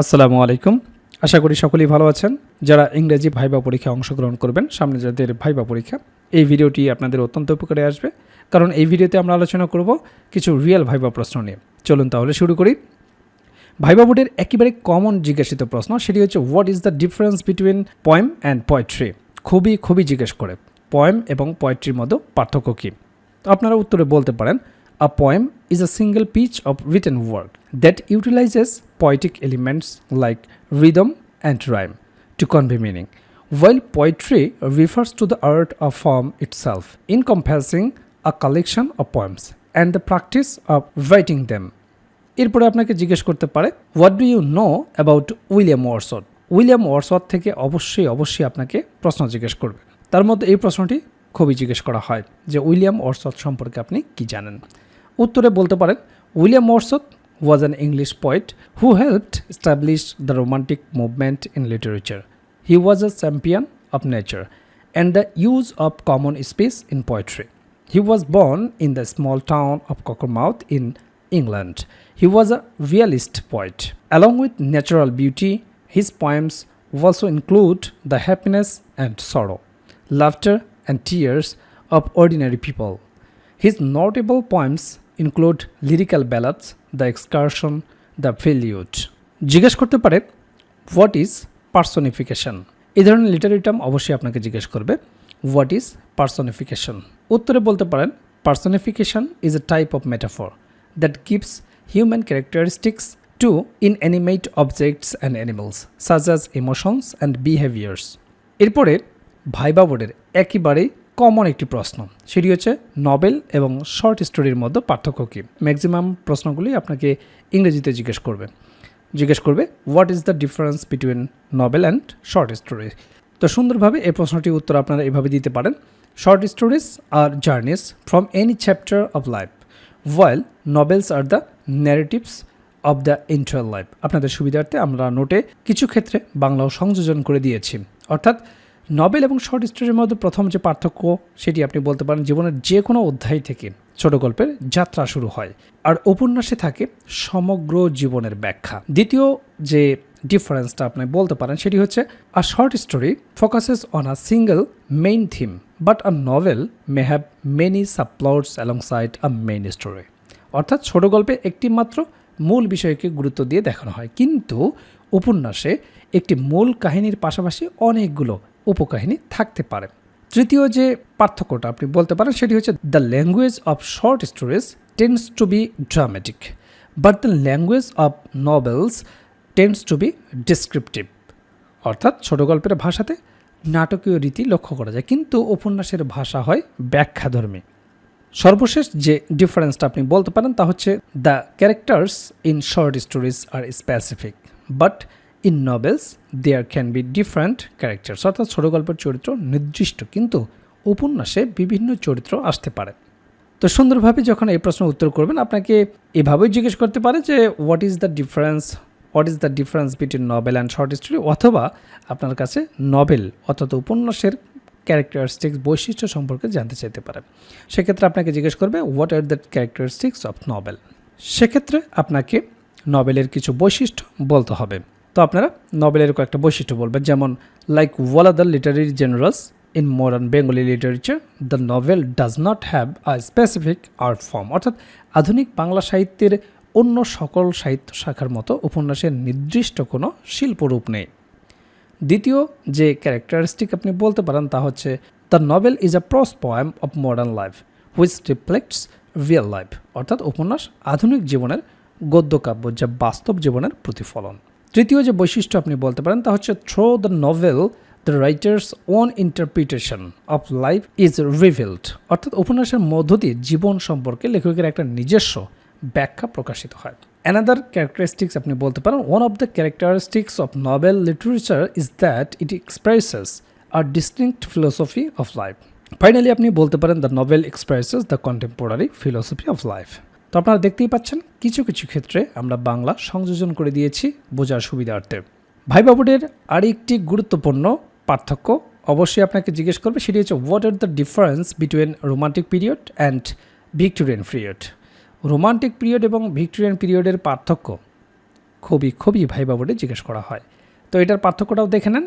আসসালামু আলাইকুম। আশা করি সকলেই ভালো আছেন। যারা ইংরেজি ভাইবা পরীক্ষায় অংশগ্রহণ করবেন, সামনে যাদের ভাইবা পরীক্ষা, এই ভিডিওটি আপনাদের অত্যন্ত উপকারে আসবে। কারণ এই ভিডিওতে আমরা আলোচনা করব কিছু রিয়েল ভাইবা প্রশ্ন নিয়ে। চলুন তাহলে শুরু করি। ভাইবা বোর্ডের একেবারে কমন জিজ্ঞাসিত প্রশ্ন, সেটি হচ্ছে what is the difference between poem and poetry খুবই খুবই জিজ্ঞেস করে। পয়েম এবং পয়েট্রির মধ্যে পার্থক্য কী? তো আপনারা উত্তরে বলতে পারেন a poem is a single piece of written work that utilizes poetic elements like rhythm and rhyme to convey meaning, while poetry refers to the art of form itself, encompassing a collection of poems and the practice of writing them. এরপরে আপনাকে জিজ্ঞেস করতে পারে what do you know about William Wordsworth William Wordsworth থেকে অবশ্যই অবশ্যই আপনাকে প্রশ্ন জিজ্ঞেস করবে। তার মধ্যে এই প্রশ্নটি খুবই জিজ্ঞেস করা হয় যে উইলিয়াম ওয়ারসথ সম্পর্কে আপনি কি জানেন? উত্তরে বলতে পারেন William Wordsworth was an English poet who helped establish the Romantic movement in literature. He was a champion of nature and the use of common space in poetry. He was born in the small town of Cockermouth in England. He was a realist poet. Along with natural beauty, his poems also include the happiness and sorrow, laughter and tears of ordinary people. His notable poems include lyrical ballads, The Excursion, The Prelude. জিজ্ঞেস করতে পারে what is personification এই ধরনের literary term অবশ্যই আপনাকে জিজ্ঞেস করবে what is personification উত্তরে বলতে পারেন personification is a type of metaphor that gives human characteristics to inanimate objects and animals such as emotions and behaviours এরপরে ভাইবা বোর্ডের একেবারেই কমন একটি প্রশ্ন। সেটি হচ্ছে নভেল এবং শর্ট স্টোরির মধ্যে পার্থক্য কী? ম্যাক্সিমাম প্রশ্নগুলি আপনাকে ইংরেজিতে জিজ্ঞেস করবে। জিজ্ঞেস করবে what is the difference between novel and short story তো সুন্দরভাবে এই প্রশ্নটির উত্তর আপনারা এভাবে দিতে পারেন। Short stories are journeys from any chapter of life while novels are the narratives of the entire life আপনাদের সুবিধার্থে আমরা নোটে কিছু ক্ষেত্রে বাংলাও সংযোজন করে দিয়েছি। অর্থাৎ নভেল এবং শর্ট স্টোরির মধ্যে প্রথম যে পার্থক্য সেটি আপনি বলতে পারেন জীবনের যে কোনো অধ্যায় থেকে ছোট গল্পের যাত্রা শুরু হয়। আর উপন্যাসে থাকে সমগ্র জীবনের ব্যাখ্যা। দ্বিতীয় যে ডিফারেন্সটা আপনি বলতে পারেন সেটি হচ্ছে a short story focuses on a single main theme but a novel may have many subplots alongside a main story অর্থাৎ ছোট গল্পে একটি মাত্র মূল বিষয়কে গুরুত্ব দিয়ে দেখানো হয়। কিন্তু উপন্যাসে একটি মূল কাহিনীর পাশাপাশি অনেকগুলো উপকাহিনী থাকতে পারে। তৃতীয় যে পার্থক্যটা আপনি বলতে পারেন সেটি হচ্ছে the language of short stories tends to be dramatic but the language of novels tends to be descriptive অর্থাৎ ছোট গল্পের ভাষাতে নাটকীয় রীতি লক্ষ্য করা যায়, কিন্তু উপন্যাসের ভাষা হয় ব্যাখ্যাধর্মী। সর্বশেষ যে ডিফারেন্সটা আপনি বলতে পারেন তা হচ্ছে the characters in short stories are specific but in novels there can be different characters অর্থাৎ ছোটো গল্পের চরিত্র নির্দিষ্ট, কিন্তু উপন্যাসে বিভিন্ন চরিত্র আসতে পারে। তো সুন্দরভাবে যখন এই প্রশ্নের উত্তর করবেন, আপনাকে এভাবেই জিজ্ঞেস করতে পারে যে what is the difference what is the difference between novel and short story অথবা আপনার কাছে নভেল অর্থাৎ উপন্যাসের ক্যারেক্টারিস্টিক্স বৈশিষ্ট্য সম্পর্কে জানতে চাইতে পারে। সেক্ষেত্রে আপনাকে জিজ্ঞেস করবে what are the characteristics of novel সেক্ষেত্রে আপনাকে নভেলের কিছু বৈশিষ্ট্য বলতে হবে। তো আপনারা নভেলের কয়েকটা বৈশিষ্ট্য বলবেন, যেমন like all are the literary genres in modern Bengali literature the novel does not have a specific art form অর্থাৎ আধুনিক বাংলা সাহিত্যের অন্য সকল সাহিত্য শাখার মতো উপন্যাসের নির্দিষ্ট কোনো শিল্পরূপ নেই। দ্বিতীয় যে ক্যারেক্টারিস্টিক আপনি বলতে পারেন তা হচ্ছে the novel is a prose poem of modern life which reflects real life অর্থাৎ উপন্যাস আধুনিক জীবনের গদ্যকাব্য যা বাস্তব জীবনের প্রতিফলন। তৃতীয় যে বৈশিষ্ট্য আপনি বলতে পারেন, তা হচ্ছে through the novel the writer's own interpretation of life is revealed অর্থাৎ উপন্যাসের মধ্য দিয়ে জীবন সম্পর্কে লেখকের একটা নিজস্ব ব্যাখ্যা প্রকাশিত হয়। অ্যানাদার ক্যারেক্টারিস্টিক্স আপনি বলতে পারেন one of the characteristics of novel literature is that it expresses a distinct philosophy of life finally আপনি বলতে পারেন the novel expresses the contemporary philosophy of life তো আপনারা দেখতেই পাচ্ছেন, কিছু কিছু ক্ষেত্রে আমরা বাংলা সংযোজন করে দিয়েছি বোঝার সুবিধার্থে। ভাই বাবুদের আরেকটি গুরুত্বপূর্ণ পার্থক্য অবশ্যই আপনাকে জিজ্ঞেস করবে, সেটি হচ্ছে what are the difference between romantic period and Victorian period romantic period এবং ভিক্টোরিয়ান পিরিয়ডের পার্থক্য খুবই খুবই ভাইবা জিজ্ঞেস করা হয়। তো এটার পার্থক্যটাও দেখে নেন।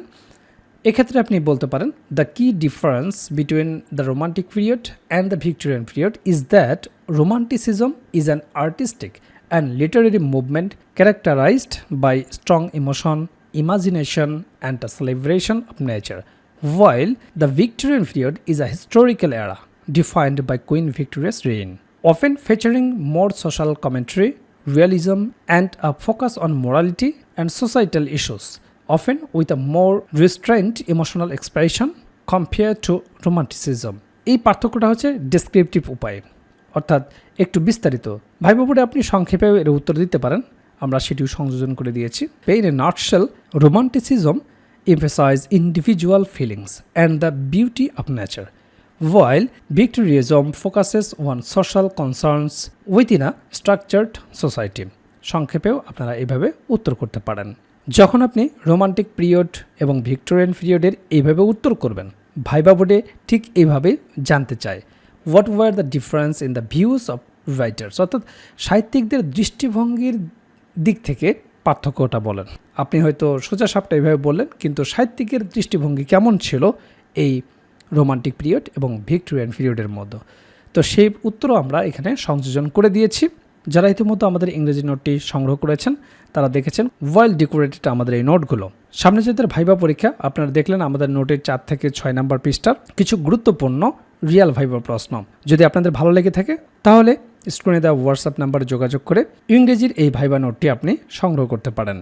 এক্ষেত্রে আপনি বলতে পারেন the key difference between the romantic period and the Victorian period is that romanticism is an artistic and literary movement characterized by strong emotion imagination and a celebration of nature, while the Victorian period is a historical era defined by Queen Victoria's reign, often featuring more social commentary, realism, and a focus on morality and societal issues, often with a more restrained emotional expression compared to romanticism এই পার্থক্যটা হচ্ছে descriptive উপায়। অর্থাৎ একটু বিস্তারিত। ভাইবাবুরে আপনি সংক্ষেপে এর উত্তর দিতে পারেন। আমরা সেটিও সংযোজন করে দিয়েছি। In a nutshell romanticism emphasizes individual feelings and the beauty of nature while Victorianism focuses on social concerns within a structured society সংক্ষেপেও আপনারা এভাবে উত্তর করতে পারেন। যখন আপনি রোমান্টিক পিরিয়ড এবং ভিক্টোরিয়ান পিরিয়ডের এইভাবে উত্তর করবেন, ভাইবা বোর্ডে ঠিক এইভাবে জানতে চায় what were the difference in the views of writers অর্থাৎ সাহিত্যিকদের দৃষ্টিভঙ্গির দিক থেকে পার্থক্যটা বলেন। আপনি হয়তো সোজা সাপটা এইভাবে বললেন, কিন্তু সাহিত্যিকের দৃষ্টিভঙ্গি কেমন ছিল এই রোমান্টিক পিরিয়ড এবং ভিক্টোরিয়ান পিরিয়ডের মধ্যে? তো সেই উত্তরও আমরা এখানে সংযোজন করে দিয়েছি। যারা ইতিমধ্যে আমাদের ইংরেজি নোটটি সংগ্রহ করেছেন, তারা দেখেছেন ওয়েল ডেকোরেটেড আমাদের এই নোটগুলো। সামনে যাদের ভাইবা পরীক্ষা, আপনারা দেখলেন আমাদের নোটের চার থেকে ছয় নাম্বার পৃষ্ঠার কিছু গুরুত্বপূর্ণ রিয়াল ভাইবা প্রশ্ন। যদি আপনাদের ভালো লেগে থাকে, তাহলে স্ক্রিনে দেওয়া হোয়াটসঅ্যাপ নাম্বারে যোগাযোগ করে ইংরেজির এই ভাইবা নোটটি আপনি সংগ্রহ করতে পারেন।